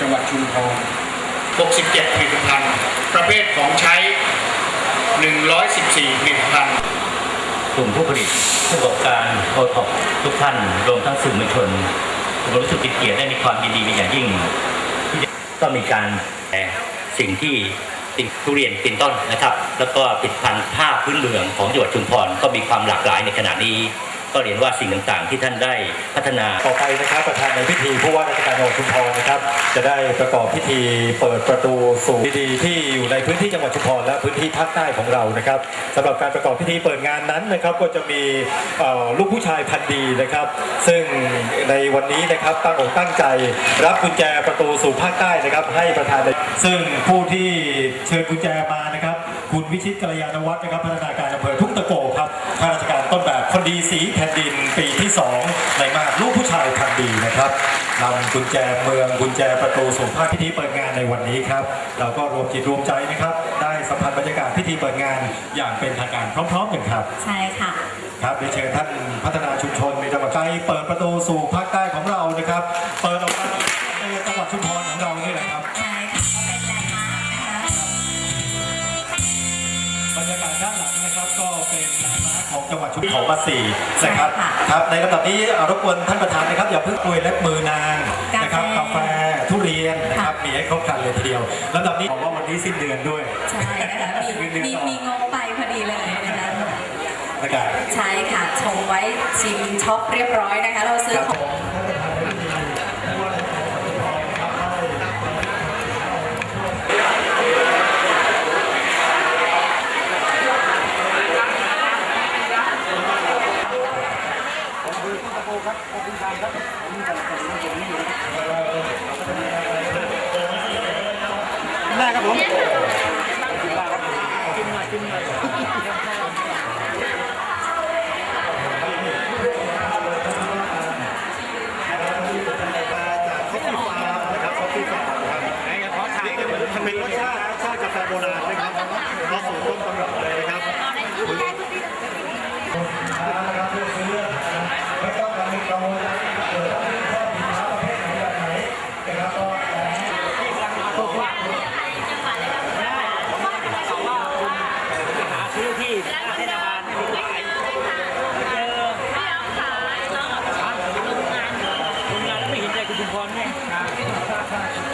จังหวัดชุมพร 67ผลิตภัณฑ์ ประเภทของใช้ 114ผลิตภัณฑ์กลุ่มผู้ผลิตผู้ประกอบการโอท็อปทุกท่านรวมทั้งสื่อมวลชนผมรู้สึกเป็นเกียรติและมีความยินดีเป็นอย่างยิ่งที่ก็มีการแสดงสิ่งที่ติดทุเรียนเป็นต้นนะครับ แล้วก็ผลิตภัณฑ์ผ้าพื้นเมืองของจังหวัดชุมพรก็มีความหลากหลายในขณะนี้ ก็เรียนว่าสิ่งต่างๆ ที่ท่านได้พัฒนาต่อไปนะครับประธานในพิธีผู้ว่าราชการจังหวัดชุมพรนะครับ จะได้ประกอบพิธีเปิดประตูสู่พิธีที่อยู่ในพื้นที่จังหวัดชุมพรและพื้นที่ภาคใต้ของเรานะครับสำหรับการประกอบพิธีเปิดงานนั้นนะครับก็จะมีลูกผู้ชายพันธ์ดีนะครับ ซึ่งในวันนี้นะครับตั้งอกตั้งใจรับกุญแจประตูสู่ภาคใต้นะครับให้ประธานซึ่งผู้ที่เชิญกุญแจมานะครับ คุณวิชิตกัลยาณวัฒน์นะครับพัฒนาการอำเภอทุ่งตะโกครับข้าราชการต้น คนดีสีแผ่นดินปีที่ 2 ในมาลูกผู้ชายพันดีนะครับนำกุญแจเมืองกุญแจประตูสู่ภาคพิธีเปิดงานในวันนี้ครับ เราก็รวมจิตรวมใจนะครับ ได้สัมผัสบรรยากาศพิธีเปิดงานอย่างเป็นทางการพร้อม ๆ กันครับ ใช่ค่ะครับเรียนเชิญท่านพัฒนาชุมชนในจังหวัดใกล้เปิดประตูสู่ภาคใต้ของเรานะครับ เปิด ก็เป็นแลนด์มาร์คของจังหวัดชุมพรของมาสีนะครับครับ ในลำดับนี้เอ่อรบกวนท่านประธานนะครับ อย่าเพิ่งกลวยเล็บมือนางนะครับกาแฟทุเรียนนะครับมีให้ครบครันเลยทีเดียวลำดับนี้บอกว่าวันนี้สิ้นเดือนด้วยใช่นะคะมีมีมีงบไปพอดีเลยนะคะนะครับใช่ค่ะชงไว้ชิมช็อปเรียบร้อยนะคะ เราซื้อครับของ ครัครับผมจะขอนี้อยแม่ครับผมกินมนมากิ คุณพรนี่ย